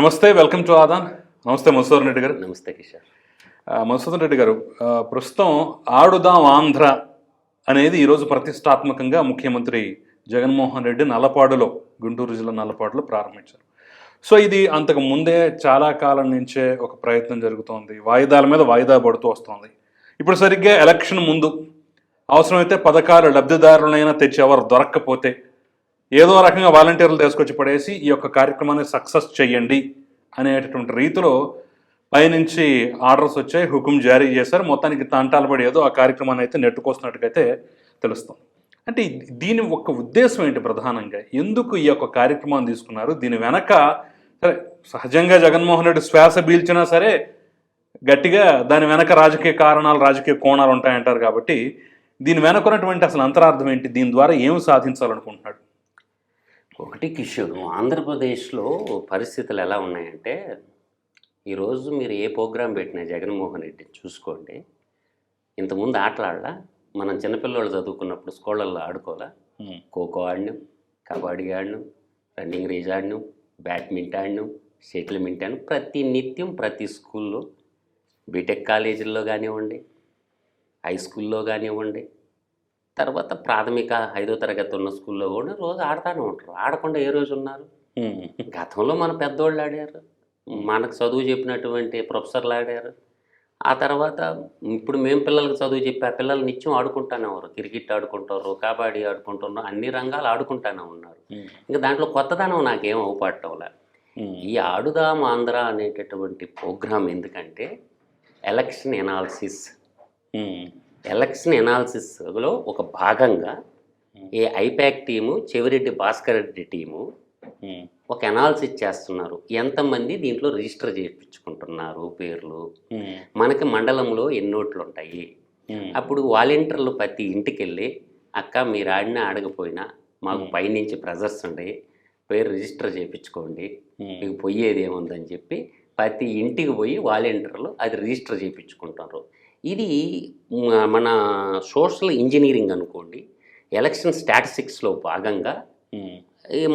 నమస్తే welcome to Aadan. నమస్తే మధుసూదన్ రెడ్డి గారు. నమస్తే కిషోర్. మధుసూదన్ రెడ్డి గారు ప్రస్తుతం ఆడుదాం ఆంధ్ర అనేది ఈరోజు ప్రతిష్టాత్మకంగా ముఖ్యమంత్రి జగన్మోహన్ రెడ్డి నల్లపాడులో గుంటూరు జిల్లా నల్లపాడులో ప్రారంభించారు. సో ఇది అంతకు ముందే చాలా కాలం నుంచే ఒక ప్రయత్నం జరుగుతోంది. వాయిదాల మీద వాయిదా పడుతూ వస్తోంది. ఇప్పుడు సరిగ్గా ఎలక్షన్ ముందు అవసరమైతే పథకాలు లబ్ధిదారులైనా తెచ్చి ఎవరు దొరక్కపోతే ఏదో రకంగా వాలంటీర్లు తీసుకొచ్చి పడేసి ఈ యొక్క కార్యక్రమాన్ని సక్సెస్ చేయండి అనేటటువంటి రీతిలో పైనుంచి ఆర్డర్స్ వచ్చాయి హుకుం జారీ చేశారు. మొత్తానికి తంటాలు పడి ఏదో ఆ కార్యక్రమాన్ని అయితే నెట్టుకొస్తున్నట్టుగైతే తెలుస్తుంది. అంటే దీని ఒక ఉద్దేశం ఏంటి ప్రధానంగా? ఎందుకు ఈ యొక్క కార్యక్రమాన్ని తీసుకున్నారు? దీని వెనక సరే సహజంగా జగన్మోహన్ రెడ్డి శ్వాస పీల్చినా సరే గట్టిగా దాని వెనక రాజకీయ కారణాలు రాజకీయ కోణాలు ఉంటాయంటారు కాబట్టి దీని వెనక ఉన్నటువంటి అసలు అంతరార్థం ఏంటి? దీని ద్వారా ఏం సాధించాలనుకుంటున్నాడు? ఒకటి కిషోర్ ఆంధ్రప్రదేశ్లో పరిస్థితులు ఎలా ఉన్నాయంటే ఈరోజు మీరు ఏ ప్రోగ్రాం పెట్టినా జగన్మోహన్ రెడ్డి చూసుకోండి. ఇంతకుముందు ఆటలాడలా? మనం చిన్నపిల్లలు చదువుకున్నప్పుడు స్కూళ్ళల్లో ఆడుకోవాలా? ఖోఖో ఆడినాం కబడ్డీ ఆడినాం రన్నింగ్ రేజ్ ఆడినాం బ్యాడ్మింటన్ ఆడినాం షటిల్ మింటాను ప్రతి నిత్యం ప్రతి స్కూల్లో బీటెక్ కాలేజీల్లో కానివ్వండి హై స్కూల్లో కానివ్వండి తర్వాత ప్రాథమిక ఐదో తరగతి ఉన్న స్కూల్లో కూడా రోజు ఆడుతూనే ఉంటారు. ఆడకుండా ఏ రోజు ఉన్నారు? గతంలో మన పెద్దోళ్ళు ఆడారు. మనకు చదువు చెప్పినటువంటి ప్రొఫెసర్లు ఆడారు. ఆ తర్వాత ఇప్పుడు మేము పిల్లలకు చదువు చెప్పి ఆ పిల్లలు నిత్యం ఆడుకుంటానే ఉన్నారు. క్రికెట్ ఆడుకుంటారు కబడ్డీ ఆడుకుంటున్నారు అన్ని రంగాలు ఆడుకుంటానే ఉన్నారు. ఇంకా దాంట్లో కొత్తదనం నాకేం అవపడటంలా. ఈ ఆడుదాం ఆంధ్ర అనేటటువంటి ప్రోగ్రాం ఎందుకంటే ఎలక్షన్ ఎనాలిసిస్. ఎలక్షన్ ఎనాలిసిస్లో ఒక భాగంగా ఏ ఐపాక్ టీము చెవిరెడ్డి భాస్కర్ రెడ్డి టీము ఒక ఎనాలిసిస్ చేస్తున్నారు. ఎంతమంది దీంట్లో రిజిస్టర్ చేయించుకుంటున్నారు పేర్లు? మనకి మండలంలో ఎన్నోట్లు ఉంటాయి? అప్పుడు వాలంటీర్లు ప్రతి ఇంటికి వెళ్ళి అక్క మీరు ఆడినా ఆడకపోయినా మాకు పైనుంచి ప్రెజర్స్ ఉండే పేరు రిజిస్టర్ చేయించుకోండి. మీకు పోయేది ఏముందని చెప్పి ప్రతి ఇంటికి పోయి వాలంటీర్లు అది రిజిస్టర్ చేయించుకుంటారు. ఇది మన సోషల్ ఇంజనీరింగ్ అనుకోండి ఎలక్షన్ స్టాటిస్టిక్స్లో భాగంగా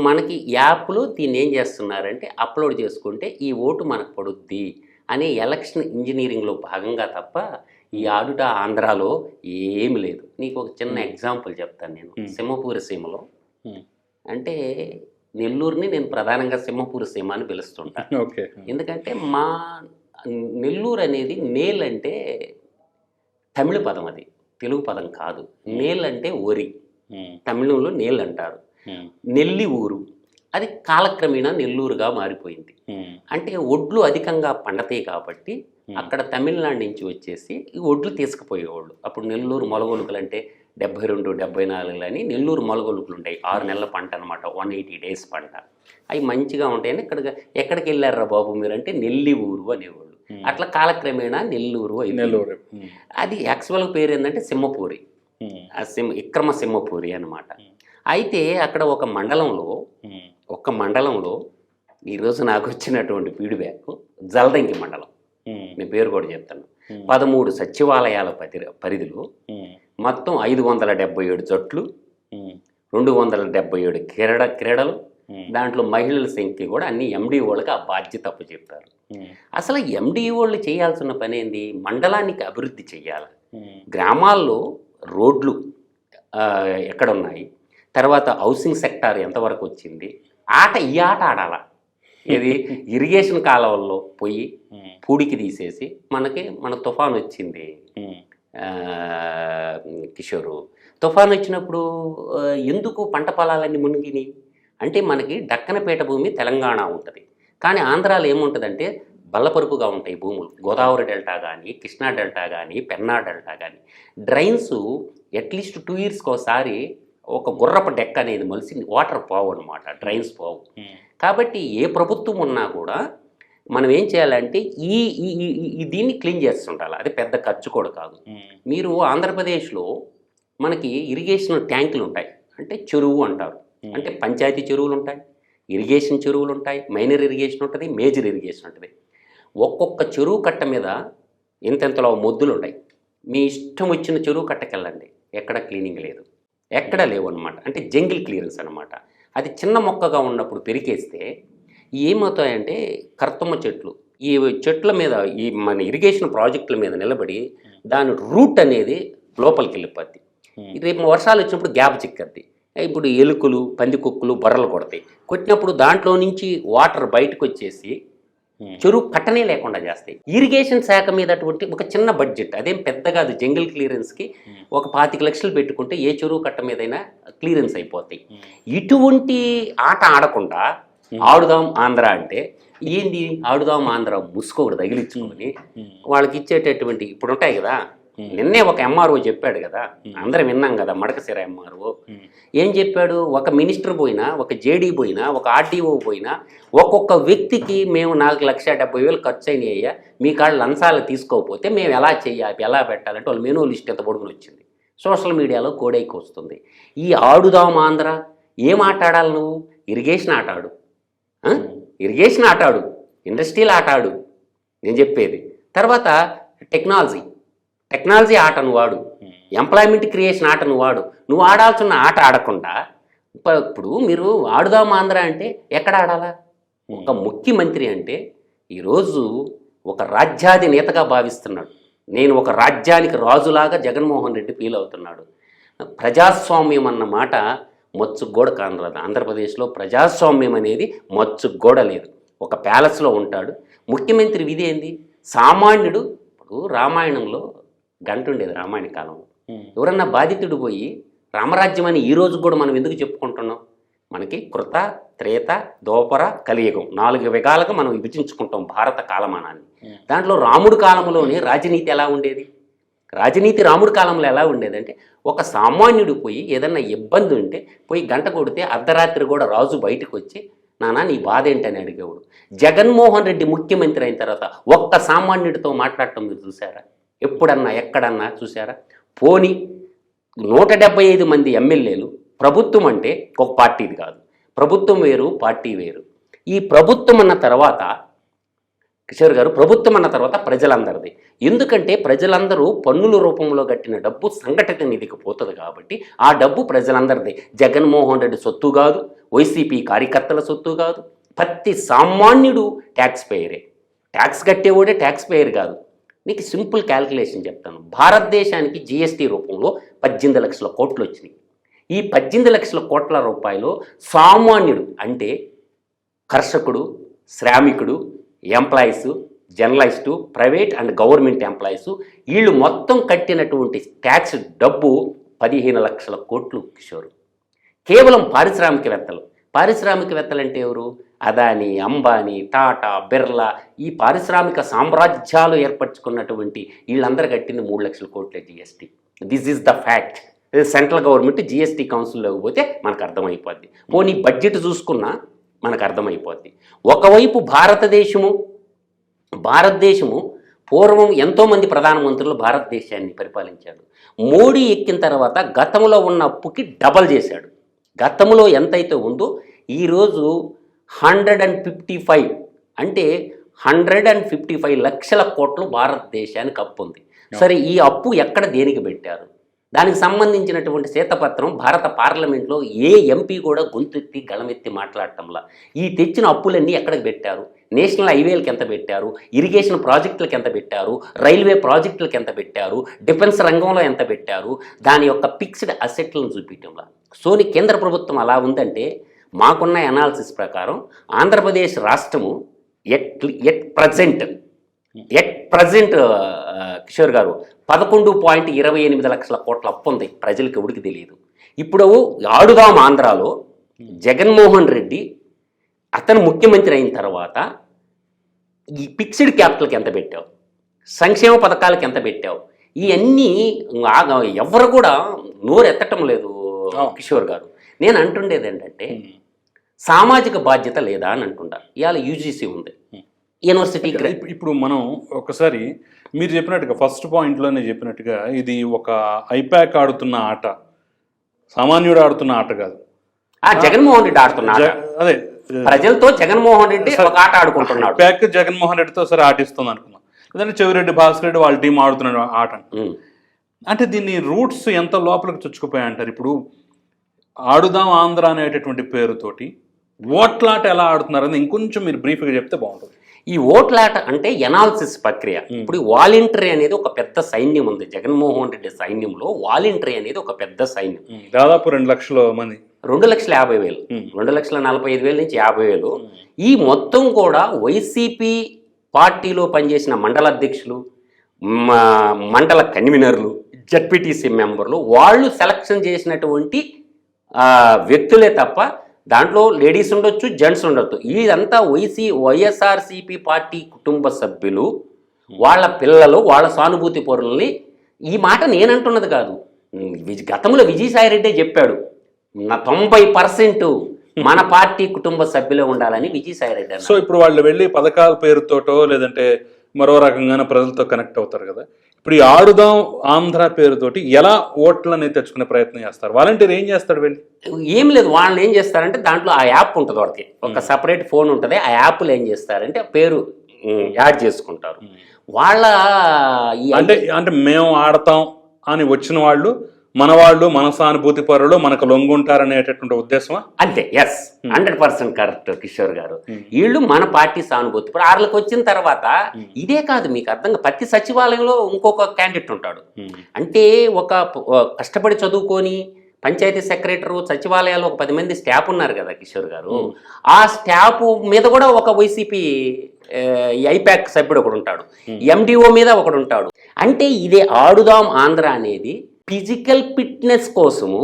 మనకి యాప్లో దీన్ని ఏం చేస్తున్నారంటే అప్లోడ్ చేసుకుంటే ఈ ఓటు మనకు పడుద్ది అనే ఎలక్షన్ ఇంజనీరింగ్లో భాగంగా తప్ప ఈ ఆడుట ఆంధ్రాలో ఏమి లేదు. నీకు ఒక చిన్న ఎగ్జాంపుల్ చెప్తాను నేను. సింహపూరి సీమలో. అంటే నెల్లూరుని నేను ప్రధానంగా సింహపూరి సీమ అని పిలుస్తుంటా. ఓకే. ఎందుకంటే మా నెల్లూరు అనేది నేల్ అంటే తమిళ పదం అది. తెలుగు పదం కాదు. నేల్ అంటే ఒరి ఉమ్, తమిళంలో నేల్ అంటారు నెల్లి ఊరు. అది కాలక్రమేణా నెల్లూరుగా మారిపోయింది. అంటే ఒడ్లు అధికంగా పండతాయి కాబట్టి అక్కడ తమిళనాడు నుంచి వచ్చేసి ఈ ఒడ్లు తీసుకుపోయేవాళ్ళు. అప్పుడు నెల్లూరు మొలగొలుకులు అంటే డెబ్బై రెండు డెబ్బై నాలుగులు అని నెల్లూరు మొలగొలుకులు ఉంటాయి ఆరు నెలల పంట అనమాట వన్ ఎయిటీ డేస్ పంట. అవి మంచిగా ఉంటాయని ఇక్కడ ఎక్కడికి వెళ్ళారా బాబు మీరు అంటే నెల్లి ఊరు అనేవాళ్ళు. Hmm. అట్లా కాలక్రమేణా నెల్లూరు అయిపోయింది. నెల్లూరు. అది యాక్చువల్ పేరు ఏంటంటే సింహపూరి సింహ విక్రమ సింహపూరి అనమాట. అయితే అక్కడ ఒక మండలంలో ఒక్క మండలంలో ఈరోజు నాకు వచ్చినటువంటి ఫీడ్బ్యాక్ జలదంకి మండలం. నేను పేరు కూడా చెప్తాను. పదమూడు సచివాలయాల పరి పరిధిలో మొత్తం ఐదు వందల డెబ్బై ఏడు జట్లు రెండు వందల డెబ్బై ఏడు క్రీడ క్రీడలు దాంట్లో మహిళల సంఖ్య కూడా అన్ని ఎండి వాళ్ళకి ఆ బాధ్యత అప్పు చెప్పారు ఉమ్, అసలు ఎండి వాళ్ళు చేయాల్సిన పని ఏంది? మండలానికి అభివృద్ధి చేయాలి. ఉమ్, గ్రామాల్లో రోడ్లు ఎక్కడ ఉన్నాయి తర్వాత హౌసింగ్ సెక్టార్ ఎంతవరకు వచ్చింది? ఆట ఈ ఆట ఆడాల. ఇది ఇరిగేషన్ కాలువల్లో పోయి పూడికి తీసేసి మనకి మన తుఫాన్ వచ్చింది. కిషోరు తుఫాన్ వచ్చినప్పుడు ఎందుకు పంట పొలాలన్నీ మునిగినాయి? అంటే మనకి దక్కనపేట భూమి తెలంగాణ ఉంటుంది. కానీ ఆంధ్రాలో ఏముంటుందంటే బల్లపరుపుగా ఉంటాయి భూములు. గోదావరి డెల్టా కానీ కృష్ణా డెల్టా కానీ పెన్నా డెల్టా కానీ డ్రైన్స్ అట్లీస్ట్ టూ ఇయర్స్కి ఒకసారి ఒక గుర్రపు డెక్ అనేది మలిసి వాటర్ పోవు అనమాట డ్రైన్స్ పోవు. ఉమ్, కాబట్టి ఏ ప్రభుత్వం ఉన్నా కూడా మనం ఏం చేయాలంటే ఈ ఈ దీన్ని క్లీన్ చేస్తుండాలి. అది పెద్ద ఖర్చు కూడా కాదు. ఉమ్, మీరు ఆంధ్రప్రదేశ్లో మనకి ఇరిగేషన్ ట్యాంకులు ఉంటాయి. అంటే చెరువు అంటారు. అంటే పంచాయతీ చెరువులు ఉంటాయి ఇరిగేషన్ చెరువులు ఉంటాయి మైనర్ ఇరిగేషన్ ఉంటుంది మేజర్ ఇరిగేషన్ ఉంటుంది. ఒక్కొక్క చెరువు కట్ట మీద ఇంతెంతలో మొద్దులు ఉంటాయి మీ ఇష్టం వచ్చిన చెరువు కట్టకెళ్ళండి. ఎక్కడ క్లీనింగ్ లేదు. ఎక్కడ లేవు అనమాట అంటే జంగిల్ క్లియరెన్స్ అనమాట అది చిన్న మొక్కగా ఉన్నప్పుడు పెరికేస్తే ఏమవుతాయంటే కర్తమ్మ చెట్లు ఈ చెట్ల మీద ఈ మన ఇరిగేషన్ ప్రాజెక్టుల మీద నిలబడి దాని రూట్ అనేది లోపలికి వెళ్ళిపోద్ది రేపు వర్షాలు వచ్చినప్పుడు గ్యాప్ చిక్కద్ది. ఇప్పుడు ఎలుకలు పందికొక్కులు బొర్రలు కొడతాయి. కొట్టినప్పుడు దాంట్లో నుంచి వాటర్ బయటకు వచ్చేసి చెరువు కట్టనే లేకుండా చేస్తాయి. ఇరిగేషన్ శాఖ మీద అటువంటి ఒక చిన్న బడ్జెట్ అదేం పెద్దగా అది జంగిల్ క్లియరెన్స్కి ఒక పాతిక లక్షలు పెట్టుకుంటే ఏ చెరువు కట్ట మీదైనా క్లియరెన్స్ అయిపోతాయి. ఇటువంటి ఆట ఆడకుండా ఆడుదాం ఆంధ్ర అంటే ఏంది? ఆడుదాం ఆంధ్ర ముసుకోకూడదు తగిలించుకొని వాళ్ళకి ఇచ్చేటటువంటి ఇప్పుడు ఉంటాయి కదా నిన్నే ఒక ఎంఆర్ఓ చెప్పాడు కదా అందరం విన్నాం కదా మడకసిర ఎంఆర్ఓ ఏం చెప్పాడు? ఒక మినిస్టర్ పోయినా ఒక జేడీ పోయినా ఒక ఆర్డీఓ పోయినా ఒక్కొక్క వ్యక్తికి మేము నాలుగు లక్ష డెబ్బై వేలు ఖర్చు అయినాయి అయ్యా మీ కాళ్ళు లంచాలు తీసుకోకపోతే మేము ఎలా చేయాలి ఎలా పెట్టాలంటే వాళ్ళు మెనూ లిస్ట్ ఎంత పొడుగుని వచ్చింది. సోషల్ మీడియాలో కోడైకి వస్తుంది. ఈ ఆడుదాం ఆంధ్ర ఏం ఆట ఆడాలి నువ్వు? ఇరిగేషన్ ఆట ఆడు. ఆ? ఇరిగేషన్ ఆట ఆడు. ఇండస్ట్రియల్ ఆట ఆడు. నేను చెప్పేది. తర్వాత టెక్నాలజీ. టెక్నాలజీ ఆటను వాడు. ఎంప్లాయ్మెంట్ క్రియేషన్ ఆటను వాడు. నువ్వు ఆడాల్సిన ఆట ఆడకుండా ఇప్ప- ఇప్పుడు మీరు ఆడుదాం ఆంధ్ర అంటే ఎక్కడ ఆడాలా? ఒక ముఖ్యమంత్రి అంటే ఈరోజు ఒక రాజ్యాధినేతగా భావిస్తున్నాడు. నేను ఒక రాజ్యానికి రాజులాగా జగన్మోహన్ రెడ్డి ఫీల్ అవుతున్నాడు. ప్రజాస్వామ్యం అన్న మాట మచ్చుగోడ కానరాదు ఆంధ్రప్రదేశ్లో ప్రజాస్వామ్యం అనేది మచ్చుగోడ లేదు. ఒక ప్యాలెస్లో ఉంటాడు. ముఖ్యమంత్రి విధి ఏంది? సామాన్యుడు ఇప్పుడు రామాయణంలో గంట ఉండేది రామాయణ కాలంలో. ఎవరన్నా బాధితుడు పోయి రామరాజ్యం అని ఈ రోజు కూడా మనం ఎందుకు చెప్పుకుంటున్నాం? మనకి కృత త్రేత దోపర కలియుగం నాలుగు విధాలుగా మనం విభజించుకుంటాం భారత కాలమానాన్ని. దాంట్లో రాముడు కాలంలోనే రాజనీతి ఎలా ఉండేది? రాజనీతి రాముడి కాలంలో ఎలా ఉండేదంటే ఒక సామాన్యుడు పోయి ఏదన్నా ఇబ్బంది ఉంటే పోయి గంట కొడితే అర్ధరాత్రి కూడా రాజు బయటకు వచ్చి నానా నీ బాధ ఏంటని అడిగేవాడు. జగన్మోహన్ రెడ్డి ముఖ్యమంత్రి అయిన తర్వాత ఒక్క సామాన్యుడితో మాట్లాడటం మీరు చూసారా ఎప్పుడన్నా ఎక్కడన్నా చూసారా పోని నూట డెబ్బై ఐదు మంది ఎమ్మెల్యేలు ప్రభుత్వం అంటే ఒక పార్టీది కాదు. ప్రభుత్వం వేరు పార్టీ వేరు. ఈ ప్రభుత్వం అన్న తర్వాత కిషోర్ గారు ప్రభుత్వం అన్న తర్వాత ప్రజలందరిది. ఎందుకంటే ప్రజలందరూ పన్నుల రూపంలో కట్టిన డబ్బు సంఘటిత నిధికి పోతుంది కాబట్టి ఆ డబ్బు ప్రజలందరిది. జగన్మోహన్ రెడ్డి సొత్తు కాదు వైసీపీ కార్యకర్తల సొత్తు కాదు ప్రతి సామాన్యుడు ట్యాక్స్ పేయరే ట్యాక్స్ కట్టేవాడే ట్యాక్స్ పేయర్ కాదు. మీకు సింపుల్ క్యాల్కులేషన్ చెప్తాను. భారతదేశానికి జిఎస్టీ రూపంలో పద్దెనిమిది లక్షల కోట్లు వచ్చినాయి. ఈ పద్దెనిమిది లక్షల కోట్ల రూపాయలు సామాన్యుడు అంటే కర్షకుడు శ్రామికుడు employees journalist private and government employees వీళ్ళు మొత్తం కట్టినటువంటి ట్యాక్స్ డబ్బు పదిహేను లక్షల కోట్లు కిషోరు. కేవలం పారిశ్రామికవేత్తలు. పారిశ్రామికవేత్తలు అంటే ఎవరు? అదాని అంబానీ టాటా బిర్లా ఈ పారిశ్రామిక సామ్రాజ్యాలు ఏర్పరచుకున్నటువంటి వీళ్ళందరూ కట్టింది మూడు లక్షల కోట్ల GST this is the fact central government GST కౌన్సిల్లోకి పోతే మనకు అర్థమైపోద్ది. పోనీ బడ్జెట్ చూసుకున్నా మనకు అర్థమైపోద్ది. ఒకవైపు భారతదేశము భారతదేశము పూర్వం ఎంతోమంది ప్రధానమంత్రులు భారతదేశాన్ని పరిపాలించాడు మోడీ ఎక్కిన తర్వాత గతంలో ఉన్న అప్పుకి డబల్ చేశాడు. గతంలో ఎంతైతే ఉందో ఈరోజు హండ్రెడ్ అండ్ ఫిఫ్టీ ఫైవ్ అంటే హండ్రెడ్ అండ్ ఫిఫ్టీ ఫైవ్ లక్షల కోట్లు భారతదేశానికి అప్పు ఉంది. సరే ఈ అప్పు ఎక్కడ దేనికి పెట్టారు? దానికి సంబంధించినటువంటి శ్వేతపత్రం భారత పార్లమెంట్లో ఏ ఎంపీ కూడా గొంతెత్తి గళమెత్తి మాట్లాడటంలా. ఈ తెచ్చిన అప్పులన్నీ ఎక్కడికి పెట్టారు? నేషనల్ హైవేలకు ఎంత పెట్టారు? ఇరిగేషన్ ప్రాజెక్టులకు ఎంత పెట్టారు? రైల్వే ప్రాజెక్టులకు ఎంత పెట్టారు? డిఫెన్స్ రంగంలో ఎంత పెట్టారు? దాని యొక్క ఫిక్స్డ్ అసెట్లను చూపించడంలా. సోని కేంద్ర ప్రభుత్వం అలా ఉందంటే మాకున్న అనాలిసిస్ ప్రకారం ఆంధ్రప్రదేశ్ రాష్ట్రము at at present at present Kishore garu పదకొండు పాయింట్ ఇరవై ఎనిమిది లక్షల కోట్ల అప్పు ఉంది. ప్రజలకు ఎవరికి తెలియదు. ఇప్పుడు ఆడుదాం ఆంధ్రాలో జగన్మోహన్ రెడ్డి అతను ముఖ్యమంత్రి అయిన తర్వాత ఈ ఫిక్స్డ్ క్యాపిటల్కి ఎంత పెట్టావు? సంక్షేమ పథకాలకి ఎంత పెట్టావు? ఇవన్నీ ఎవరు కూడా నోరు ఎత్తటం లేదు కిషోర్ గారు. నేను అంటుండేది ఏంటంటే సామాజిక బాధ్యత లేదా అని అంటుంటా ఇవాళ యూజీసీ ఉంది. యూనివర్సిటీ ఇప్పు- ఇప్పుడు మనం ఒకసారి మీరు చెప్పినట్టుగా ఫస్ట్ పాయింట్లోనే చెప్పినట్టుగా ఇది ఒక ఐపాక్ ఆడుతున్న ఆట. సామాన్యుడు ఆడుతున్న ఆట కాదు. ఆ జగన్మోహన్ రెడ్డి ఆడుతున్నాడు జ- అదే ప్రజలతో జగన్మోహన్ రెడ్డి ఒక ఆట ఆడుకుంటున్నాడు. ఐపాక్ జగన్మోహన్ రెడ్డితో సరే ఆటిస్తుంది అనుకున్నాం లేదంటే చెవిరెడ్డి భాస్కర్ రెడ్డి వాళ్ళ టీం ఆడుతున్నాడు ఆట ఉమ్. అంటే దీన్ని రూట్స్ ఎంత లోపలికి చొచ్చుకుపోయాయి అంటారు ఇప్పుడు ఆడుదాం ఆంధ్ర అనేటటువంటి పేరుతోటి ఓట్లాట ఎలా ఆడుతున్నారని ఇంకొంచెం మీరు బ్రీఫ్గా చెప్తే బాగుంటుంది. ఈ ఓట్లాట అంటే ఎనాలిసిస్ ప్రక్రియ. ఇప్పుడు వాలంటరీ అనేది ఒక పెద్ద సైన్యం ఉంది. జగన్మోహన్ రెడ్డి సైన్యంలో వాలంటరీ అనేది ఒక పెద్ద సైన్యం. దాదాపు రెండు లక్షల మంది. రెండు లక్షల యాభై వేలు. రెండు లక్షల నలభై ఐదు వేల నుంచి యాభై వేలు. ఈ మొత్తం కూడా వైసీపీ పార్టీలో పనిచేసిన మండల అధ్యక్షులు మండల కన్వీనర్లు జడ్పీటీసీ మెంబర్లు వాళ్ళు సెలక్షన్ చేసినటువంటి వ్యక్తులే తప్ప దాంట్లో లేడీస్ ఉండొచ్చు జెంట్స్ ఉండొచ్చు. ఇదంతా వైసీ వైఎస్ఆర్సీపీ పార్టీ కుటుంబ సభ్యులు వాళ్ళ పిల్లలు వాళ్ళ సానుభూతి పరులని ఈ మాట నేనంటున్నది కాదు. గతంలో విజయసాయిరెడ్డి చెప్పాడు నా తొంభై పర్సెంట్ మన పార్టీ కుటుంబ సభ్యులే ఉండాలని విజయసాయిరెడ్డి సో ఇప్పుడు వాళ్ళు వెళ్ళి పథకాల పేరుతోటో లేదంటే మరో రకంగానే ప్రజలతో కనెక్ట్ అవుతారు కదా. ఇప్పుడు ఈ ఆడుదాం ఆంధ్ర పేరుతోటి ఎలా ఓట్లని తెచ్చుకునే ప్రయత్నం చేస్తారు? వాలంటీర్ ఏం చేస్తాడు వెళ్ళి? ఏం లేదు వాళ్ళని ఏం చేస్తారంటే దాంట్లో ఆ యాప్ ఉంటుంది వాళ్ళకి. ఒక సపరేట్ ఫోన్ ఉంటుంది ఆ యాప్లో ఏం చేస్తారంటే ఆ పేరు యాడ్ చేసుకుంటారు. వాళ్ళ అంటే అంటే మేము ఆడతాం అని వచ్చిన వాళ్ళు మన వాళ్ళు మన సానుభూతి పరులు మనకు లొంగుంటారనేటటువంటి ఉద్దేశమా? అంతే yes hundred percent correct Kishore garu. వీళ్ళు మన పార్టీ సానుభూతి ఇప్పుడు వాళ్ళకి వచ్చిన తర్వాత ఇదే కాదు మీకు అర్థం కాదు. ప్రతి సచివాలయంలో ఇంకొక క్యాండిడేట్ ఉంటాడు. అంటే ఒక ప- ఒక కష్టపడి చదువుకొని పంచాయతీ సెక్రటరీ సచివాలయాల్లో ఒక పది మంది స్టాఫ్ ఉన్నారు కదా కిషోర్ గారు. ఆ స్టాఫ్ మీద కూడా ఒక వైసీపీ ఐపాక్ సభ్యుడు ఒకడు ఉంటాడు. ఎండిఓ మీద ఒకడు ఉంటాడు. అంటే ఇదే ఆడుదాం ఆంధ్ర అనేది ఫిజికల్ ఫిట్నెస్ కోసము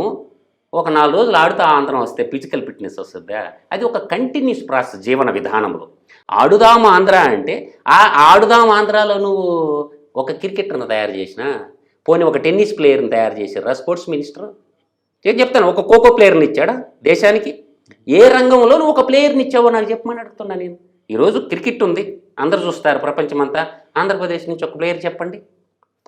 ఒక నాలుగు రోజులు ఆడుతా ఆంధ్రం వస్తే ఫిజికల్ ఫిట్నెస్ వస్తుందా? అది ఒక కంటిన్యూస్ ప్రాసెస్ జీవన విధానంలో. ఆడుదాం ఆంధ్ర అంటే ఆ ఆడుదాం ఆంధ్రాలో నువ్వు ఒక క్రికెటర్ని తయారు చేసినా పోనీ ఒక టెన్నిస్ ప్లేయర్ని తయారు చేశారా స్పోర్ట్స్ మినిస్టర్? నేను చెప్తాను ఒక ఖోఖో ప్లేయర్ని ఇచ్చాడా దేశానికి? ఏ రంగంలో నువ్వు ఒక ప్లేయర్ని ఇచ్చావో నాకు చెప్పమని అడుగుతున్నా నేను. ఈరోజు క్రికెట్ ఉంది అందరు చూస్తారు ప్రపంచమంతా. ఆంధ్రప్రదేశ్ నుంచి ఒక ప్లేయర్ చెప్పండి.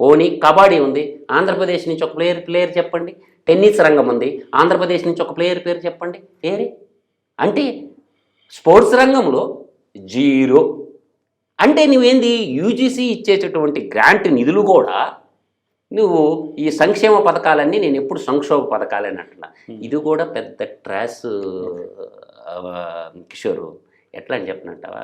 పోనీ కబడ్డీ ఉంది. ఆంధ్రప్రదేశ్ నుంచి ఒక ప్లేయర్ ప్లేయర్ చెప్పండి. టెన్నిస్ రంగం ఉంది. ఆంధ్రప్రదేశ్ నుంచి ఒక ప్లేయర్ పేరు చెప్పండి. ఏరే అంటే స్పోర్ట్స్ రంగంలో జీరో. అంటే నువ్వేంది? యూజీసీ ఇచ్చేటటువంటి గ్రాంట్ నిధులు కూడా నువ్వు ఈ సంక్షేమ పథకాలన్నీ నేను ఎప్పుడు సంక్షోభ పథకాలని అంటున్నా. ఇది కూడా పెద్ద ట్రాస్ కిషోరు. ఎట్లా అని చెప్పినట్టవా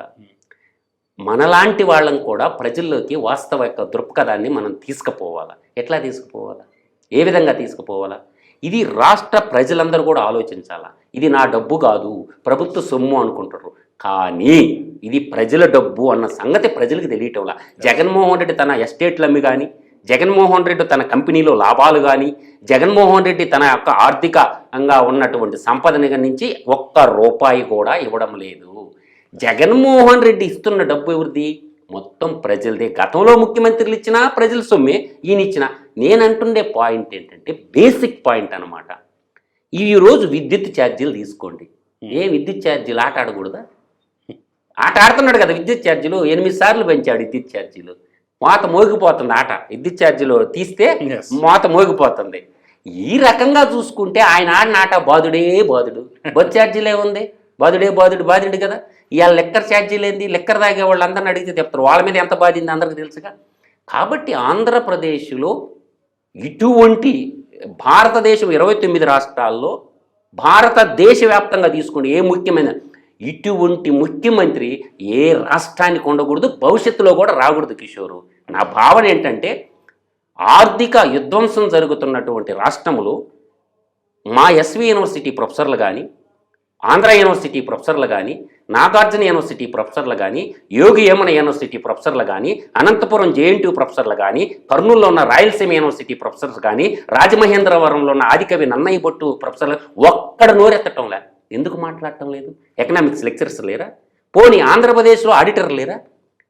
మనలాంటి వాళ్ళం కూడా ప్రజల్లోకి వాస్తవ యొక్క దృక్పథాన్ని మనం తీసుకుపోవాలా? ఎట్లా తీసుకుపోవాలా? ఏ విధంగా తీసుకుపోవాలా? ఇది రాష్ట్ర ప్రజలందరూ కూడా ఆలోచించాలా? ఇది నా డబ్బు కాదు ప్రభుత్వ సొమ్ము అనుకుంటారు కానీ ఇది ప్రజల డబ్బు అన్న సంగతి ప్రజలకు తెలియటంలా. జగన్మోహన్ రెడ్డి తన ఎస్టేట్లు అమ్మి కానీ జగన్మోహన్ రెడ్డి తన కంపెనీలో లాభాలు కానీ జగన్మోహన్ రెడ్డి తన యొక్క ఆర్థికంగా ఉన్నటువంటి సంపదని నుంచి ఒక్క రూపాయి కూడా ఇవ్వడం లేదు. జగన్మోహన్ రెడ్డి ఇస్తున్న డబ్బు ఎవరిది? మొత్తం ప్రజలదే. గతంలో ముఖ్యమంత్రులు ఇచ్చినా ప్రజల సొమ్మే ఈయన ఇచ్చిన. నేను అంటుండే పాయింట్ ఏంటంటే బేసిక్ పాయింట్ అనమాట ఈరోజు విద్యుత్ ఛార్జీలు తీసుకోండి. ఏ విద్యుత్ ఛార్జీలు? ఆట ఆడకూడదా? ఆట ఆడుతున్నాడు కదా విద్యుత్ ఛార్జీలు. ఎనిమిది సార్లు పెంచాడు విద్యుత్ ఛార్జీలు. మోత మోగిపోతుంది ఆట. విద్యుత్ ఛార్జీలు తీస్తే. మోత మోగిపోతుంది. ఈ రకంగా చూసుకుంటే ఆయన ఆడిన ఆట బాధుడే బాధుడు బస్ ఛార్జీలే ఉంది బాధుడే బాధుడు బాధుడు కదా. ఇవాళ లెక్కర్ ఛార్జీలు ఏంది లెక్కర్ తాగే వాళ్ళందరిని అడిగితే చెప్తారు. వాళ్ళ మీద ఎంత బాధింది అందరికీ తెలుసుగా? కాబట్టి ఆంధ్రప్రదేశ్లో ఇటువంటి భారతదేశం ఇరవై తొమ్మిది రాష్ట్రాల్లో భారతదేశ వ్యాప్తంగా తీసుకోండి. ఏ ముఖ్యమైన ఇటువంటి ముఖ్యమంత్రి ఏ రాష్ట్రానికి ఉండకూడదు భవిష్యత్తులో కూడా రాకూడదు కిషోరు. నా భావన ఏంటంటే ఆర్థిక విధ్వంసం జరుగుతున్నటువంటి రాష్ట్రములు మా ఎస్వి యూనివర్సిటీ ప్రొఫెసర్లు కానీ ఆంధ్ర యూనివర్సిటీ ప్రొఫెసర్లు కానీ నాగార్జున యూనివర్సిటీ ప్రొఫెసర్లు కానీ యోగి యమన యూనివర్సిటీ ప్రొఫెసర్లు కానీ అనంతపురం జేఎన్టీ ప్రొఫెసర్లు కానీ కర్నూలులో ఉన్న రాయలసీమ యూనివర్సిటీ ప్రొఫెసర్స్ కానీ రాజమహేంద్రవరంలో ఉన్న ఆదికవి నన్నయ్య బొట్టు ప్రొఫెసర్లు ఒక్కడ నోరెత్తటం లే. ఎందుకు మాట్లాడటం లేదు? ఎకనామిక్స్ లెక్చరర్స్ లేరా? పోనీ ఆంధ్రప్రదేశ్లో ఆడిటర్ లేరా?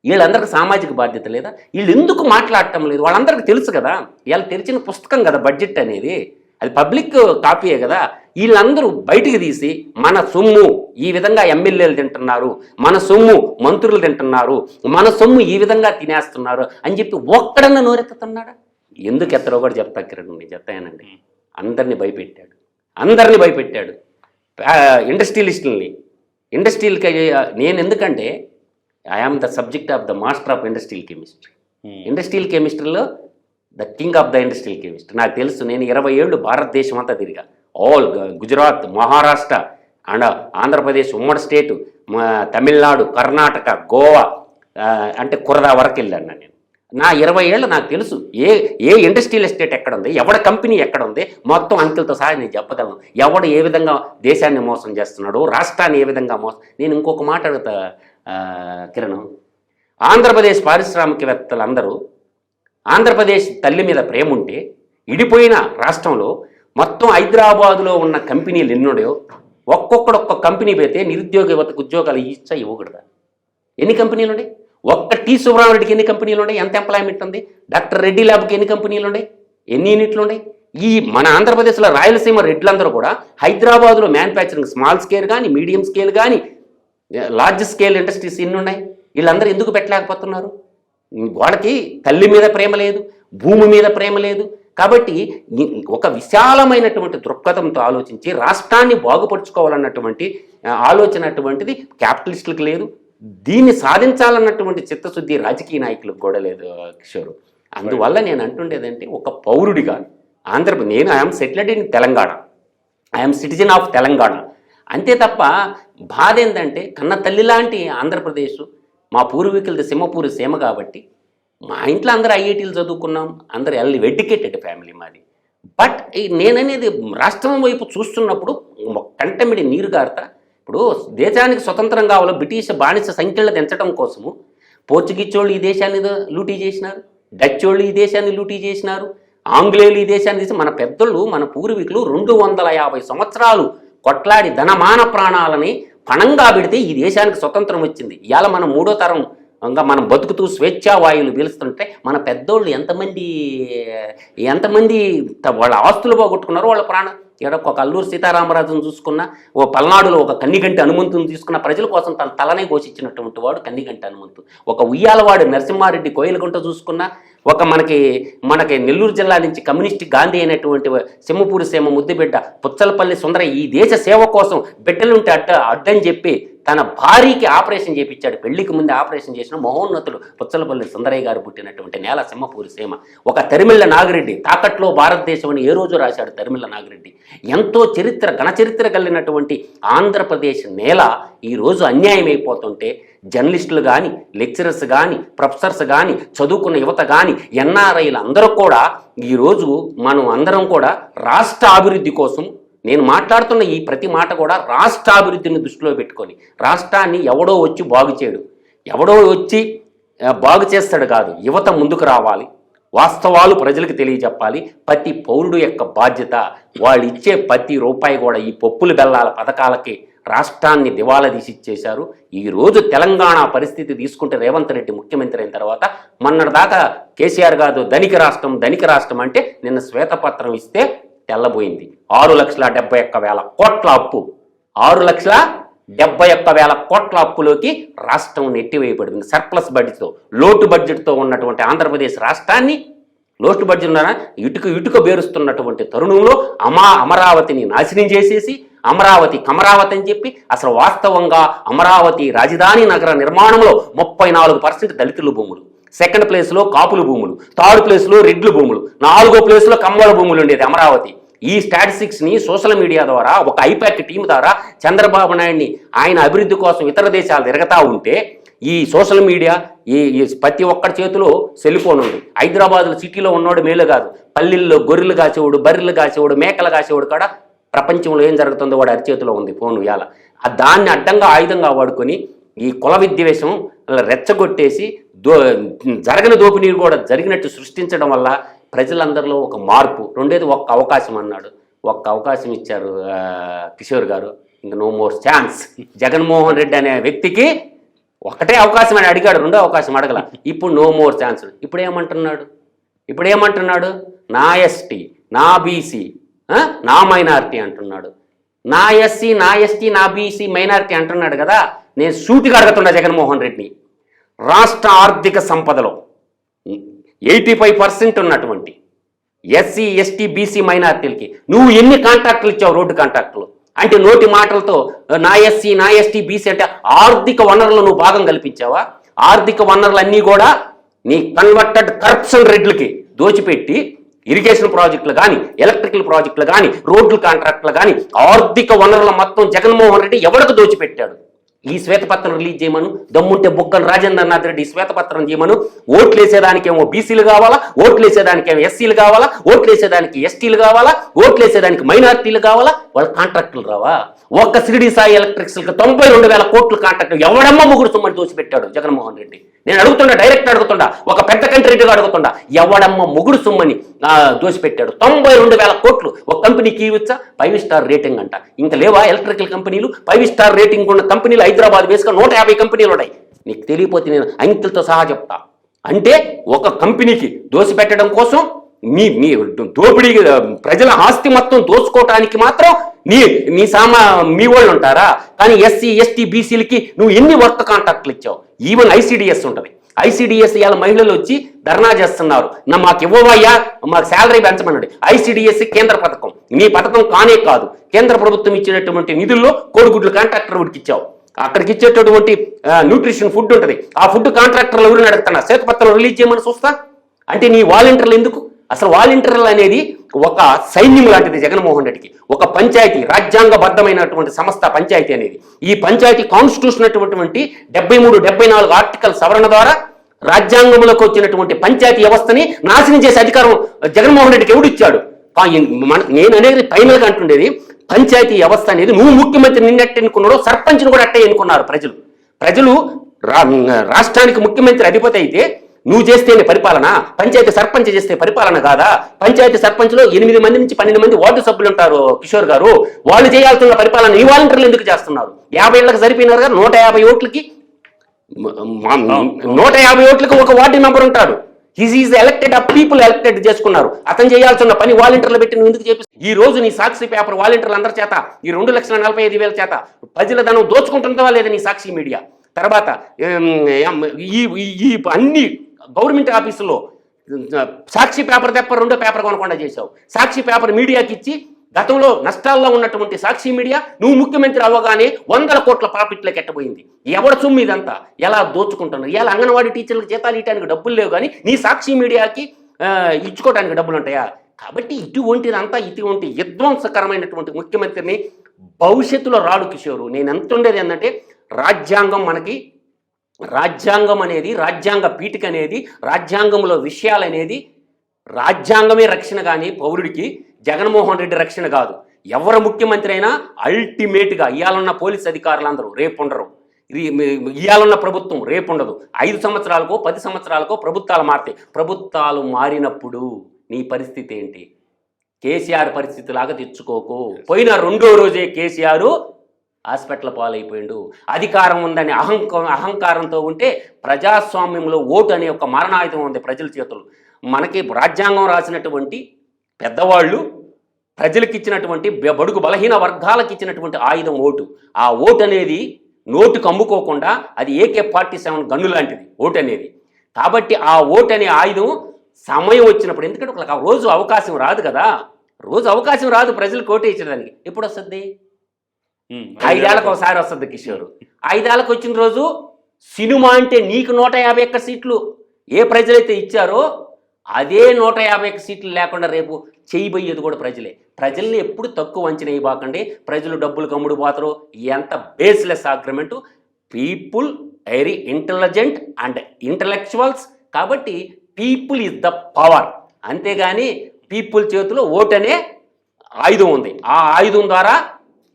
వీళ్ళందరికీ సామాజిక బాధ్యత లేదా? వీళ్ళు ఎందుకు మాట్లాడటం లేదు? వాళ్ళందరికీ తెలుసు కదా? వీళ్ళు తెరిచిన పుస్తకం కదా బడ్జెట్ అనేది. అది పబ్లిక్ కాపీయే కదా. వీళ్ళందరూ బయటికి తీసి మన సొమ్ము ఈ విధంగా ఎమ్మెల్యేలు తింటున్నారు మన సొమ్ము మంత్రులు తింటున్నారు మన సొమ్ము ఈ విధంగా తినేస్తున్నారు అని చెప్పి ఒక్కడన్నా నోరెత్తుతున్నాడా ఎందుకు ఎత్తరో కూడా చెప్తా కిరణ్ నేను చెప్తానండి అందరిని భయపెట్టాడు. అందరిని భయపెట్టాడు. ఇండస్ట్రియలిస్టుల్ని. ఇండస్ట్రియల్కి నేను ఎందుకంటే I am the subject of the master of industrial chemistry industrial కెమిస్ట్రీలో the king of the industrial chemist నాకు తెలుసు నేను ఇరవై ఏళ్ళు భారతదేశం అంతా తిరిగా. ఆల్ గుజరాత్ మహారాష్ట్ర అండ్ ఆంధ్రప్రదేశ్ ఉమ్మడి స్టేటు తమిళనాడు కర్ణాటక గోవా అంటే కురదా వరకు వెళ్ళాను నేను. నా ఇరవై ఏళ్ళు నాకు తెలుసు ఏ ఏ ఇండస్ట్రియల్ ఎస్టేట్ ఎక్కడ ఉంది ఎవడ కంపెనీ ఎక్కడ ఉంది మొత్తం అంకెలతో సహా నేను చెప్పగలను. ఎవడు ఏ విధంగా దేశాన్ని మోసం చేస్తున్నాడు రాష్ట్రాన్ని ఏ విధంగా మోసం నేను ఇంకొక మాట అడుగుతా ఆ, కిరణ్. ఆంధ్రప్రదేశ్ పారిశ్రామికవేత్తలందరూ ఆంధ్రప్రదేశ్ తల్లి మీద ప్రేమ ఉంటే ఇడిపోయిన రాష్ట్రంలో మొత్తం హైదరాబాదులో ఉన్న కంపెనీలు ఎన్నుడో ఒక్కొక్కడు ఒక్క కంపెనీ పెడితే నిరుద్యోగ యువతకు ఉద్యోగాలు ఇచ్చా ఇవ్వకూడదా? ఎన్ని కంపెనీలు ఉన్నాయి? ఒక్క టీ సుబ్రహ్మరెడ్డికి ఎన్ని కంపెనీలు ఉన్నాయి? ఎంత ఎంప్లాయ్మెంట్ ఉంది? డాక్టర్ రెడ్డి ల్యాబ్కి ఎన్ని కంపెనీలు ఉన్నాయి? ఎన్ని యూనిట్లు ఉన్నాయి? ఈ మన ఆంధ్రప్రదేశ్లో రాయలసీమ రెడ్లందరూ కూడా హైదరాబాద్లో మ్యానుఫ్యాక్చరింగ్ స్మాల్ స్కేల్ కానీ మీడియం స్కేల్ కానీ లార్జ్ స్కేల్ ఇండస్ట్రీస్ ఎన్ని ఉన్నాయి? వీళ్ళందరూ ఎందుకు పెట్టలేకపోతున్నారు? వాళ్ళకి తల్లి మీద ప్రేమ లేదు భూమి మీద ప్రేమ లేదు. కాబట్టి ఒక విశాలమైనటువంటి దృక్పథంతో ఆలోచించి రాష్ట్రాన్ని బాగుపరుచుకోవాలన్నటువంటి ఆలోచన అటువంటిది క్యాపిటలిస్టులకు లేదు. దీన్ని సాధించాలన్నటువంటి చిత్తశుద్ధి రాజకీయ నాయకులకు కూడా లేదు కిషోర్. అందువల్ల నేను అంటుండేదంటే ఒక పౌరుడిగా ఆంధ్రప్రదేశ్ నేను I'm settled in Telangana. I'm citizen of Telangana. అంతే తప్ప బాధ ఏంటంటే కన్న తల్లి లాంటి ఆంధ్రప్రదేశ్ మా పూర్వీకులది సింహపూరి సీమ కాబట్టి మా ఇంట్లో అందరూ ఐఐటీలు చదువుకున్నాం అందరూ ఎల్లి ఎడ్యుకేటెడ్ ఫ్యామిలీ మాది. బట్ నేననేది రాష్ట్రం వైపు చూస్తున్నప్పుడు కంటమిడి నీరు గారుతా. ఇప్పుడు దేశానికి స్వతంత్రం కావాలో బ్రిటిష్ బానిస సంఖ్యలు తెంచడం కోసము పోర్చుగీస్ వాళ్ళు ఈ దేశాన్ని లూటీ చేసినారు డచ్ వాళ్ళు ఈ దేశాన్ని లూటీ చేసినారు ఆంగ్లేయులు ఈ దేశాన్ని తీసి మన పెద్దలు మన పూర్వీకులు రెండు వందల యాభై సంవత్సరాలు కొట్లాడి ధనమాన ప్రాణాలని పణంగా పెడితే ఈ దేశానికి స్వతంత్రం వచ్చింది. ఇవాళ మనం మూడో తరం ఇంకా మనం బతుకుతూ స్వేచ్ఛా వాయువులు పీలుస్తుంటే మన పెద్దోళ్ళు ఎంతమంది ఎంతమంది వాళ్ళ ఆస్తులు పోగొట్టుకున్నారో వాళ్ళ ప్రాణం. ఇక్కడ ఒక అల్లూరు సీతారామరాజును చూసుకున్న ఓ పల్నాడులో ఒక కన్నిగంటి హనుమంతుని తీసుకున్న ప్రజల కోసం తన తలనే ఘోషించినటువంటి వాడు కన్నిగంటి హనుమంతు ఒక ఉయ్యాలవాడు నరసింహారెడ్డి కోయిలగుంట చూసుకున్నా ఒక మనకి మనకి నెల్లూరు జిల్లా నుంచి కమ్యూనిస్ట్ గాంధీ అయినటువంటి సింహపూరి సీమ ముద్దుబిడ్డ పుచ్చలపల్లి సుందర ఈ దేశ సేవ కోసం బిడ్డలుంటే అడ్డ అడ్డని చెప్పి తన భార్యకి ఆపరేషన్ చేపించాడు. పెళ్ళికి ముందే ఆపరేషన్ చేసిన మహోన్నతులు పుచ్చలపల్లి సుందరయ్య గారు పుట్టినటువంటి నేల సింహపూరి సీమ. ఒక తరిమిళ్ళ నాగిరెడ్డి తాకట్లో భారతదేశం అని ఏ రోజు రాశాడు తరిమిళ్ళ నాగిరెడ్డి. ఎంతో చరిత్ర ఘన చరిత్ర కలిగినటువంటి ఆంధ్రప్రదేశ్ నేల ఈరోజు అన్యాయం అయిపోతుంటే జర్నలిస్టులు కానీ లెక్చరర్స్ కానీ ప్రొఫెసర్స్ కానీ చదువుకున్న యువత కానీ ఎన్ఆర్ఐలు అందరూ కూడా ఈరోజు మనం అందరం కూడా రాష్ట్ర అభివృద్ధి కోసం నేను మాట్లాడుతున్న ఈ ప్రతి మాట కూడా రాష్ట్ర అభివృద్ధిని దృష్టిలో పెట్టుకొని రాష్ట్రాన్ని ఎవడో వచ్చి బాగు చేయడు. ఎవడో వచ్చి బాగు చేస్తాడు కాదు యువత ముందుకు రావాలి. వాస్తవాలు ప్రజలకు తెలియజెప్పాలి. ప్రతి పౌరుడు యొక్క బాధ్యత వాళ్ళు ఇచ్చే ప్రతి రూపాయి కూడా ఈ పప్పులు బెల్లాల పథకాలకి రాష్ట్రాన్ని దివాలా తీసి ఇచ్చేశారు తెలంగాణ పరిస్థితి తీసుకుంటే రేవంత్ రెడ్డి ముఖ్యమంత్రి అయిన తర్వాత మొన్నటిదాకా కేసీఆర్ కాదు ధనిక రాష్ట్రం ధనిక రాష్ట్రం అంటే నిన్న శ్వేతపత్రం ఇస్తే తెల్లబోయింది. ఆరు లక్షల డెబ్బై ఒక్క వేల కోట్ల అప్పు. ఆరు లక్షల డెబ్బై ఒక్క వేల కోట్ల అప్పులోకి రాష్ట్రం నెట్టివేయబడింది. సర్ప్లస్ బడ్జెట్తో లోటు బడ్జెట్తో ఉన్నటువంటి ఆంధ్రప్రదేశ్ రాష్ట్రాన్ని లోటు బడ్జెట్ ఉన్నారా? ఇటుక ఇటుక బేరుస్తున్నటువంటి తరుణంలో అమా అమరావతిని నాశనం చేసేసి అమరావతి కమరావతి అని చెప్పి అసలు వాస్తవంగా అమరావతి రాజధాని నగర నిర్మాణంలో ముప్పై నాలుగు పర్సెంట్ దళితుల భూములు. సెకండ్ ప్లేస్లో కాపుల భూములు థర్డ్ ప్లేస్లో రెడ్ల భూములు నాలుగో ప్లేస్లో కమ్మల భూములు ఉండేది అమరావతి. ఈ స్టాటిస్టిక్స్ని సోషల్ మీడియా ద్వారా ఒక ఐపాక్ టీం ద్వారా చంద్రబాబు నాయుడిని ఆయన అభివృద్ధి కోసం ఇతర దేశాలు తిరగతా ఉంటే ఈ సోషల్ మీడియా ఈ ప్రతి ఒక్కటి చేతిలో సెల్ ఫోన్ ఉంది. హైదరాబాద్లో సిటీలో ఉన్నవాడు మేలు కాదు. పల్లెల్లో గొర్రెలు కాసేవాడు బర్రెలు కాసేవాడు మేకలు కాసేవాడు కూడా ప్రపంచంలో ఏం జరుగుతుందో వాడు అరిచేతిలో ఉంది ఫోన్ ఇవాళ ఆ దాన్ని అడ్డంగా ఆయుధంగా వాడుకొని ఈ కుల విద్వేషం రెచ్చగొట్టేసి దో జరగని దోపిడీ కూడా జరిగినట్టు సృష్టించడం వల్ల ప్రజలందరిలో ఒక మార్పు రెండేది ఒక్క అవకాశం అన్నాడు. ఒక్క అవకాశం ఇచ్చారు కిషోర్ గారు. ఇంకా no more chance. Jaganmohan Reddy అనే వ్యక్తికి ఒకటే అవకాశం అని అడిగాడు రెండో అవకాశం అడగల. ఇప్పుడు నో మోర్ ఛాన్స్ ఇప్పుడు ఏమంటున్నాడు? ఇప్పుడు ఏమంటున్నాడు? నా ఎస్టీ నా బీసీ నా మైనారిటీ అంటున్నాడు. నా ఎస్సీ నా ఎస్టీ నా బీసీ మైనారిటీ అంటున్నాడు కదా? నేను సూటిగా అడుగుతున్నా జగన్మోహన్ రెడ్డిని. రాష్ట్ర ఆర్థిక సంపదలో ఎయిటీ ఫైవ్ పర్సెంట్ ఉన్నటువంటి ఎస్సీ ఎస్టీ బీసీ మైనార్టీలకి నువ్వు ఎన్ని కాంట్రాక్టులు ఇచ్చావు? రోడ్డు కాంట్రాక్టులు అంటే నోటి మాటలతో నా ఎస్సీ నా ఎస్టీ బీసీ అంటే ఆర్థిక వనరులు నువ్వు భాగం కల్పించావా? ఆర్థిక వనరులన్నీ కూడా నీ కన్వర్టెడ్ కరప్షన్ రెడ్లకి దోచిపెట్టి ఇరిగేషన్ ప్రాజెక్టులు కానీ ఎలక్ట్రికల్ ప్రాజెక్టులు కానీ రోడ్లు కాంట్రాక్టులు కానీ ఆర్థిక వనరుల మొత్తం జగన్మోహన్ రెడ్డి ఎవరికి దోచిపెట్టాడు? ఈ శ్వేతపత్రం రిలీజ్ చేయమను. దమ్ముంటే బుగ్గన రాజేంద్రనాథ్ రెడ్డి శ్వేతపత్రం చేయమను. ఓట్లు వేసేదానికేమో బీసీలు కావాలా? ఓట్లు వేసేదానికేమో ఎస్సీలు కావాలా? ఓట్లు వేసేదానికి ఎస్టీలు కావాలా? ఓట్లు వేసేదానికి మైనార్టీలు కావాలా? వాళ్ళ కాంట్రాక్టులు రావా? ఒక్క సిరిడి సాయి ఎలక్ట్రిక్స్కి తొంభై రెండు వేల కోట్ల కాంట్రాక్ట్ ఎవడమ్మ ముగ్గురు సొమ్మని దోచిపెట్టాడు? జగన్మోహన్ రెడ్డి. నేను అడుగుతుండా డైరెక్ట్ అడుగుతుండా ఒక పెద్ద కంట్రీగా అడుగుతుండా ఎవడమ్మ ముగుడు సొమ్మని ఆ, తొంభై రెండు వేల కోట్లు. ఒక కంపెనీకి ఇవ్వచ్చా? ఫైవ్ స్టార్ రేటింగ్ అంట. ఇంకా లేవా ఎలక్ట్రికల్ కంపెనీలు? ఫైవ్ స్టార్ రేటింగ్ ఉన్న కంపెనీలు హైదరాబాద్ వేసుకొని నూట యాభై కంపెనీలు ఉన్నాయి. నీకు తెలియపోతే నేను అంకెలతో సహా చెప్తా. అంటే ఒక కంపెనీకి దోసిపెట్టడం కోసం మీ మీ దోపిడీ ప్రజల ఆస్తి మొత్తం దోచుకోవటానికి మాత్రం నీ నీ సామా మీ వాళ్ళు ఉంటారా? కానీ ఎస్సీ ఎస్టీ బీసీలకి నువ్వు ఎన్ని వర్క్ కాంట్రాక్ట్లు ఇచ్చావు? ఈవెన్ ఐసీడిఎస్ ఉంటుంది. ఐసీడిఎస్ ఇవాళ మహిళలు వచ్చి ధర్నా చేస్తున్నారు. నా మాకు ఇవ్వవయ్యా మాకు శాలరీ పెంచమన్నాడు. ఐసీడిఎస్ కేంద్ర పథకం. నీ పథకం కానే కాదు. కేంద్ర ప్రభుత్వం ఇచ్చినటువంటి నిధుల్లో కోడిగుడ్లు కాంట్రాక్టర్ ఉడికి ఇచ్చావు. అక్కడికి ఇచ్చేటటువంటి న్యూట్రిషన్ ఫుడ్ ఉంటుంది. ఆ ఫుడ్ కాంట్రాక్టర్లు ఎవరు అడుగుతున్నా. శ్వేతపత్రం రిలీజ్ చేయమని చూస్తా? అంటే నీ వాలంటీర్లు ఎందుకు? అసలు వాలంటీర్లు అనేది ఒక సైన్యం లాంటిది జగన్మోహన్ రెడ్డికి. ఒక పంచాయతీ రాజ్యాంగబద్ధమైనటువంటి సంస్థ పంచాయతీ అనేది. ఈ పంచాయతీ కాన్స్టిట్యూషన్ అటువంటి డెబ్బై మూడు డెబ్బై నాలుగు ఆర్టికల్ సవరణ ద్వారా రాజ్యాంగంలోకి వచ్చినటువంటి పంచాయతీ వ్యవస్థని నాశనం చేసే అధికారం జగన్మోహన్ రెడ్డికి ఎవడు ఇచ్చాడు? నేను అనేది ఫైనల్గా అంటుండేది పంచాయతీ వ్యవస్థ అనేది నువ్వు ముఖ్యమంత్రి నిన్నట్టు ఎన్నుకున్నాడో సర్పంచ్ని కూడా అట్టే ఎన్నుకున్నారు ప్రజలు. ప్రజలు రా- రాష్ట్రానికి ముఖ్యమంత్రి అధిపతి అయితే నువ్వు చేస్తేనే పరిపాలన? పంచాయతీ సర్పంచ్ చేస్తే పరిపాలన కాదా? పంచాయతీ సర్పంచ్లో ఎనిమిది మంది నుంచి పన్నెండు మంది వార్డు సభ్యులు ఉంటారు కిషోర్ గారు. వాళ్ళు చేయాల్సిన పరిపాలన ఈ వాలంటీర్లు ఎందుకు చేస్తున్నారు? యాభై ఏళ్ళకి సరిపోయినారు కదా నూట యాభై ఓట్లకి? నూట యాభై ఓట్లకు ఒక వార్డు మెంబర్ ఉంటాడు. హిజ్ ఈజ్ ఎలక్టెడ్ ఆ పీపుల్ ఎలక్టెడ్ చేసుకున్నారు. అతను చేయాల్సిన పని వాలంటీర్లు పెట్టి నువ్వు ఎందుకు చేపిస్తావు ఈ రోజు నీ సాక్షి పేపర్ వాలంటీర్లు అందరి చేత ఈ రెండు లక్షల నలభై ఐదు వేల చేత ప్రజల ధనం దోచుకుంటుందా లేదా నీ సాక్షి మీడియా? తర్వాత ఈ అన్ని గవర్నమెంట్ ఆఫీసులో సాక్షి పేపర్ తప్ప రెండో పేపర్ కొనకుండా చేశావు. సాక్షి పేపర్ మీడియాకి ఇచ్చి గతంలో నష్టాల్లో ఉన్నటువంటి సాక్షి మీడియా నువ్వు ముఖ్యమంత్రి అవ్వగానే వందల కోట్ల ప్రాఫిట్లోకి ఎట్టబోయింది. ఎవడ సొమ్ము ఇదంతా? ఎలా దోచుకుంటున్నారు? ఇలా అంగన్వాడీ టీచర్లకు జీతాలు ఇవ్వడానికి డబ్బులు లేవు కానీ నీ సాక్షి మీడియాకి ఇచ్చుకోవడానికి డబ్బులు ఉంటాయా? కాబట్టి ఇటువంటిదంతా ఇటువంటి విధ్వంసకరమైనటువంటి ముఖ్యమంత్రిని భవిష్యత్తులో రాడు కిషోరు. నేను ఎంత ఉండేది ఏంటంటే రాజ్యాంగం మనకి రాజ్యాంగం అనేది రాజ్యాంగ పీఠిక అనేది రాజ్యాంగంలో విషయాలు అనేది రాజ్యాంగమే రక్షణ కానీ పౌరుడికి జగన్మోహన్ రెడ్డి రక్షణ కాదు. ఎవరు ముఖ్యమంత్రి అయినా అల్టిమేట్గా ఇవాళన్న పోలీస్ అధికారులందరూ రేపు ఉండరు. ఇవాళన్న ప్రభుత్వం రేపు ఉండదు. ఐదు సంవత్సరాలకో పది సంవత్సరాలకో ప్రభుత్వాలు మారుతాయి. ప్రభుత్వాలు మారినప్పుడు నీ పరిస్థితి ఏంటి? కేసీఆర్ పరిస్థితి లాగా తెచ్చుకోకు. పోయిన రెండో రోజే కేసీఆర్ హాస్పిటల్ పాలైపోయిండు. అధికారం ఉందని అహంక అహంకారంతో ఉంటే ప్రజాస్వామ్యంలో ఓటు అనే ఒక మరణాయుధం ఉంది ప్రజల చేతులు మనకి రాజ్యాంగం రాసినటువంటి పెద్దవాళ్ళు ప్రజలకు ఇచ్చినటువంటి బడుగు బలహీన వర్గాలకు ఇచ్చినటువంటి ఆయుధం ఓటు. ఆ ఓటు అనేది నోటు కమ్ముకోకుండా అది ఏకే ఫార్టీ సెవెన్ గన్ను లాంటిది ఓటు అనేది. కాబట్టి ఆ ఓటు అనే ఆయుధం సమయం వచ్చినప్పుడు ఎందుకంటే ఒక రోజు అవకాశం రాదు కదా. రోజు అవకాశం రాదు ప్రజలకు కోటేసేదానికి ఎప్పుడు వస్తుంది ఐదేళ్ళకు ఒకసారి వస్తుంది కిషోర్. ఐదేళ్ళకు వచ్చిన రోజు సినిమా అంటే నీకు నూట యాభై ఒక్క సీట్లు. ఏ ప్రజలైతే ఇచ్చారో అదే నూట యాభై ఒక్క సీట్లు లేకుండా రేపు చేయబోయేది కూడా ప్రజలే. ప్రజల్ని ఎప్పుడు తక్కువ అంచనా ఇవ్వకండి ప్రజలు డబ్బులు కమ్ముడు పోతారు. ఎంత baseless agreement people very intelligent and intellectuals కాబట్టి పీపుల్ ఇస్ ద పవర్ అంతేగాని పీపుల్ చేతిలో ఓటనే ఆయుధం ఉంది. ఆ ఆయుధం ద్వారా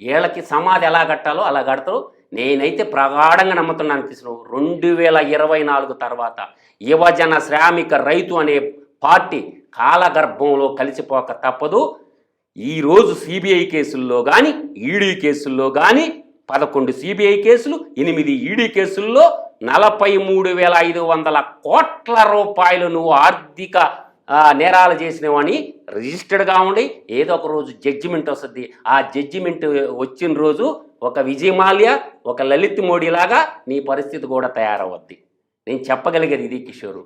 వీళ్ళకి సమాధి ఎలా కట్టాలో అలా కడతారు. నేనైతే ప్రగాఢంగా నమ్ముతున్నాను కిషోర్ రెండు వేల ఇరవై నాలుగు తర్వాత యువజన శ్రామిక రైతు అనే పార్టీ కాలగర్భంలో కలిసిపోక తప్పదు. ఈరోజు సిబిఐ కేసుల్లో కానీ ఈడీ కేసుల్లో కానీ పదకొండు సిబిఐ కేసులు ఎనిమిది ఈడీ కేసుల్లో నలభై మూడు వేల ఐదు వందల కోట్ల రూపాయలు నువ్వు ఆర్థిక నేరాలు నేరాలు చేసినవని రిజిస్టర్డ్గా ఉండి ఏదో ఒక రోజు జడ్జిమెంట్ వస్తుంది. ఆ జడ్జిమెంట్ వచ్చిన రోజు ఒక విజయమాల్య ఒక లలిత్ మోడీ లాగా నీ పరిస్థితి కూడా తయారవద్ది. నేను చెప్పగలిగేది ఇది కిషోరు.